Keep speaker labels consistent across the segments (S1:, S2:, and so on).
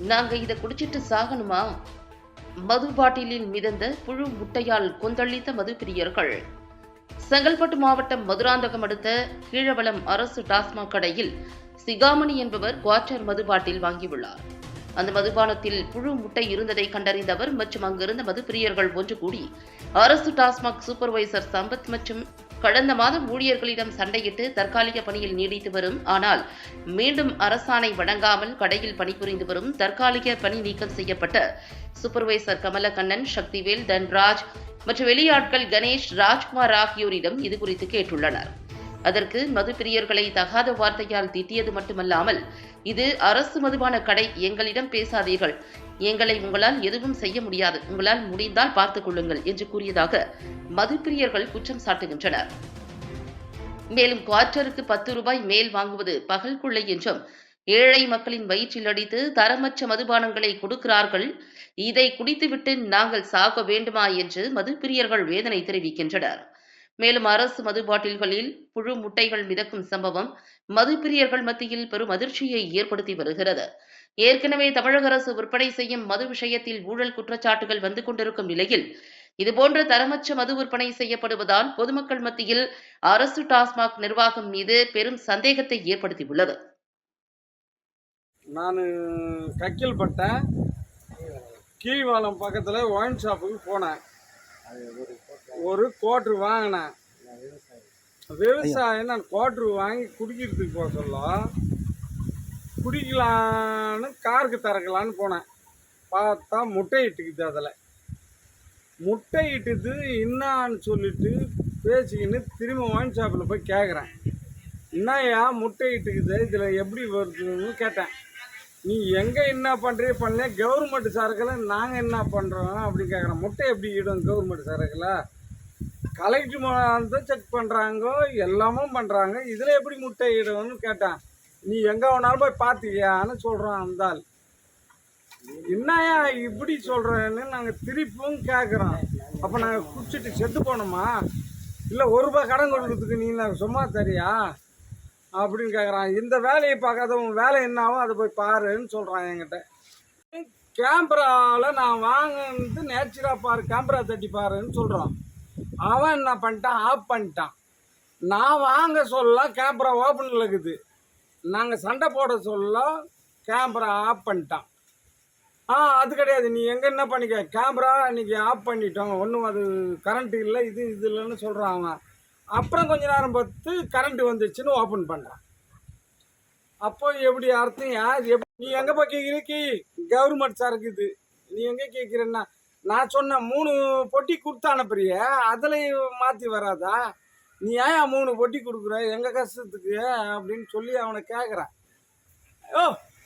S1: நாங்க இதை குடிச்சிட்டு சாகணுமா? மது பாட்டிலில் மிதந்த புழு முட்டையால் கொந்தளித்த மதுப்பிரியர்கள் செங்கல்பட்டு மாவட்டம் மதுராந்தகம் அடுத்த கீழவளம் அரசு டாஸ்மாக் கடையில் சிகாமணி என்பவர் குவார்டர் மது பாட்டில் வாங்கியுள்ளார். அந்த மதுபானத்தில் புழு முட்டை இருந்ததை கண்டறிந்தவர் மற்றும் அங்கிருந்த மதுப்பிரியர்கள் ஒன்று கூடி அரசு டாஸ்மாக் சூப்பர்வைசர் சம்பத் மற்றும் கடந்த மாதம் ஊழியர்களிடம் சண்டையிட்டு தற்காலிக பணியில் நீடித்து வரும். ஆனால் மீண்டும் அரசாணை வழங்காமல் கடையில் பணிபுரிந்து வரும் தற்காலிக பணி நீக்கம் செய்யப்பட்ட சூப்பர்வைசர் கமலக்கண்ணன் சக்திவேல் தன்ராஜ் மற்றும் வெளியாட்கள் கணேஷ் ராஜ்குமார் ஆகியோரிடம் இது குறித்து கேட்டுள்ளனர். அதற்கு மதுப்பிரியர்களை தகாத வார்த்தையால் திட்டியது மட்டுமல்லாமல் இது அரசு மதுபான கடை எங்களிடம் பேசாதீர்கள். எங்களை உங்களால் எதுவும் செய்ய முடியாது. உங்களால் முடிந்தால் பார்த்துக் கொள்ளுங்கள் என்று கூறியதாக மதுப்பிரியர்கள் குற்றம் சாட்டுகின்றனர். மேலும் குவார்ட்டருக்கு பத்து ரூபாய் மேல் வாங்குவது பகல் கொள்ளை என்றும் ஏழை மக்களின் வயிற்றில் அடித்து தரமற்ற மதுபானங்களை கொடுக்கிறார்கள். இதை குடித்துவிட்டு நாங்கள் சாக வேண்டுமா என்று மதுப்பிரியர்கள் வேதனை தெரிவிக்கின்றனர். மேலும் அரசு மது பாட்டில்களில் புழு முட்டைகள் மிதக்கும் சம்பவம் மதுப்பிரியர்கள் மத்தியில் பெரும் அதிர்ச்சியை ஏற்படுத்தி வருகிறது. ஏற்கனவே தமிழக அரசு விற்பனை செய்யும் மது விஷயத்தில் ஊழல் குற்றச்சாட்டுகள் வந்து கொண்டிருக்கும் நிலையில் இதுபோன்ற தரமற்ற மது விற்பனை செய்யப்படுவதால் பொதுமக்கள் மத்தியில் அரசு டாஸ்மாக் நிர்வாகம் மீது பெரும் சந்தேகத்தை ஏற்படுத்தியுள்ளது.
S2: நான் கக்கில்பட்டேன் கீழ்வாலம் பக்கத்தில் ஒயின் ஷாப்புக்கு போனேன். ஒரு கோட்ரு வாங்கினேன். விவசாயம் நான் கோட்ரு வாங்கி குடிக்கிறதுக்கு போக சொல்ல. குடிக்கலான்னு காருக்கு திறக்கலான்னு போனேன். பார்த்தா முட்டை இட்டுக்குது அதில். முட்டை இட்டுது என்னான்னு சொல்லிட்டு பேசிக்கின்னு திரும்ப வாங்கி ஷாப்பில் போய் கேட்குறேன் என்னய்யா முட்டை இட்டுக்குது? இதில் எப்படி வருதுன்னு கேட்டேன். நீ எங்கே என்ன பண்ணுறீ பண்ணல கவர்மெண்ட் சரக்கில் நாங்கள் என்ன பண்ணுறோம் அப்படி கேட்குறேன் முட்டை எப்படி இடும் கவர்மெண்ட் சரக்கில்? கலெக்டர் தான் செக் பண்ணுறாங்க எல்லாமும் பண்ணுறாங்க இதில் எப்படி முட்டையிடும்னு கேட்டான். கேட்டேன் நீ எங்கே வேணாலும் போய் பார்த்துக்கியான்னு சொல்கிறான் அந்த ஆள் இப்படி சொல்கிறேன்னு நாங்கள் திருப்பியும் கேட்குறோம் அப்போ நாங்கள் குடிச்சிட்டு செத்து போனோமா? இல்லை ஒரு ரூபாய் கடன் கொடுக்கறதுக்கு நீ நான் சும்மா தரியா? அப்படின்னு கேட்குறான் இந்த வேலையை பார்க்காத உன் வேலை என்னாவோ அதை போய் பாருன்னு சொல்கிறான் என்கிட்ட. கேமராவில் நான் வாங்கினது நேச்சுரா பாரு கேமரா தட்டி பாருன்னு சொல்கிறான் அவன் என்ன பண்ணிட்டான்? ஆஃப் பண்ணிட்டான். நான் வாங்க சொல்ல கேமரா ஓப்பனில் இருக்குது நாங்கள் சண்டை போட சொல்ல கேமரா ஆஃப் பண்ணிட்டான். ஆ அது கிடையாது. நீ எங்கே என்ன பண்ணிக்க? கேமரா இன்றைக்கி ஆஃப் பண்ணிட்டோம். ஒன்றும் அது கரண்ட் இல்லை இது இது இல்லைன்னு சொல்கிறான் அவன். அப்புறம் கொஞ்ச நேரம் பார்த்து கரண்ட் வந்துச்சுன்னு ஓப்பன் பண்ணுறான் அப்போ எப்படி அர்த்தம்? யார் எப்படி? நீ எங்கே போய் கேட்குறீ கவர்மெண்ட் சார் இருக்குது. நீ எங்கே கேட்குறேன்னா நான் சொன்ன மூணு பொட்டி கொடுத்து அனுப்புறிய அதில் மாற்றி வராதா? நீ ஏன் மூணு பொட்டி கொடுக்குற? எங்கள் கஷ்டத்துக்கு? அப்படின்னு சொல்லி அவனை கேட்குறேன் ஓ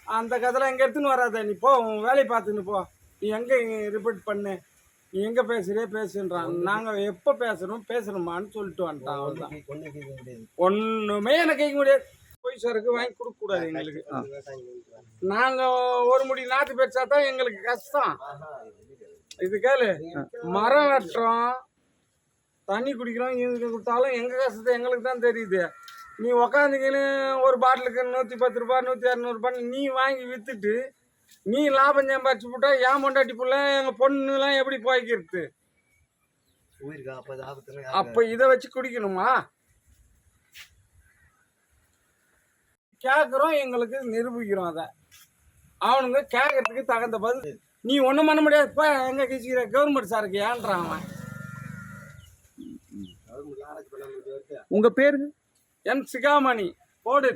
S2: அந்த கதையில் எங்கே எடுத்துன்னு வராத. நீ போ உன் வேலையை பார்த்துன்னு போ. நீ எங்கே ரிப்போர்ட் பண்ணு? நீ எங்கே பேசுறியே பேசுன்றான். நாங்கள் எப்போ பேசுகிறோம் பேசணுமான்னு சொல்லிட்டு வந்துட்டான் அவன்தான். ஒன்றுமே எனக்கு கேட்க முடியாது. பொய் சரக்கு வாங்கி கொடுக்கக்கூடாது எங்களுக்கு. நாங்கள் ஒரு முடி நாற்று பெருசா தான் எங்களுக்கு கஷ்டம். இது கேளு. மரம் வெட்டுறோம் தண்ணி குடிக்கிறோம் இது கொடுத்தாலும் எங்கள் கஷ்டத்தை எங்களுக்கு தான் தெரியுது. நீ உக்காந்துக்கின்னு ஒரு பாட்டிலுக்கு நூற்றி பத்து ரூபா நூற்றி இரநூறுபான்னு நீ வாங்கி விற்றுட்டு நீ லாபம் சம்பாரிச்சு போட்டா ஏன் பொண்டாட்டி புள்ள எங்கள் பொண்ணுலாம் எப்படி போய்க்கிறது? அப்போ இதை வச்சு குடிக்கணுமா? கேட்குறோம் எங்களுக்கு நிரூபிக்கிறோம் அதை. அவனுங்க கேட்கறதுக்கு தகுந்த பதில் நீ ஒன்றும் பண்ண முடியாது. இப்போ எங்கே கிச்சிக்கிற? கவர்மெண்ட் சாருக்கு ஏன்றான் அவன்?
S3: உங்க பேரு?
S2: என் சிகாமணி. போடு.